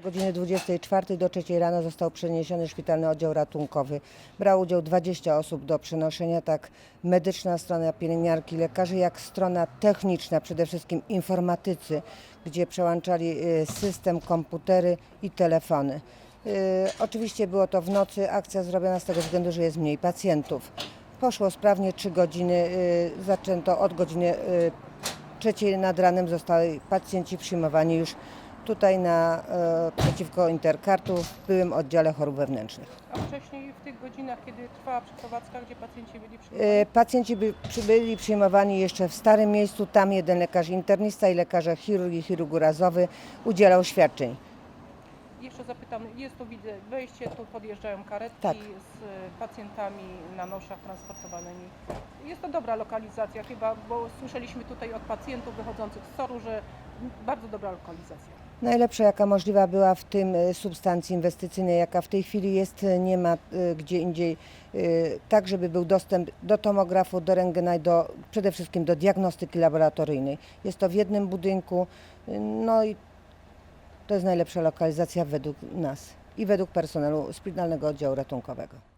Od godziny 24 do 3 rano został przeniesiony szpitalny oddział ratunkowy. Brał udział 20 osób do przenoszenia, tak medyczna strona, pielęgniarki, lekarze, jak strona techniczna, przede wszystkim informatycy, gdzie przełączali y, system, komputery i telefony. Y, Oczywiście było to w nocy, akcja zrobiona z tego względu, że jest mniej pacjentów. Poszło sprawnie 3 godziny, y, zaczęto od godziny y, trzeciej nad ranem zostali pacjenci przyjmowani już tutaj na, e, przeciwko Interkartu w byłym oddziale chorób wewnętrznych. A wcześniej w tych godzinach, kiedy trwała przeprowadzka, gdzie pacjenci byli przyjmowani? E, Pacjenci by, przy- byli przyjmowani jeszcze w starym miejscu, tam jeden lekarz internista i lekarze chirurg i chirurg urazowy udzielał świadczeń. Jeszcze zapytam, jest tu widzę wejście, tu podjeżdżają karetki Tak. z y, pacjentami na noszach transportowanymi. Jest to dobra lokalizacja chyba, bo słyszeliśmy tutaj od pacjentów wychodzących z SOR-u, że bardzo dobra lokalizacja. Najlepsza jaka możliwa była w tym e, substancji inwestycyjnej, jaka w tej chwili jest, e, nie ma e, gdzie indziej, tak żeby był dostęp do tomografu, do rentgena i do, przede wszystkim do diagnostyki laboratoryjnej. Jest to w jednym budynku, no i to jest najlepsza lokalizacja według nas i według personelu Szpitalnego Oddziału Ratunkowego.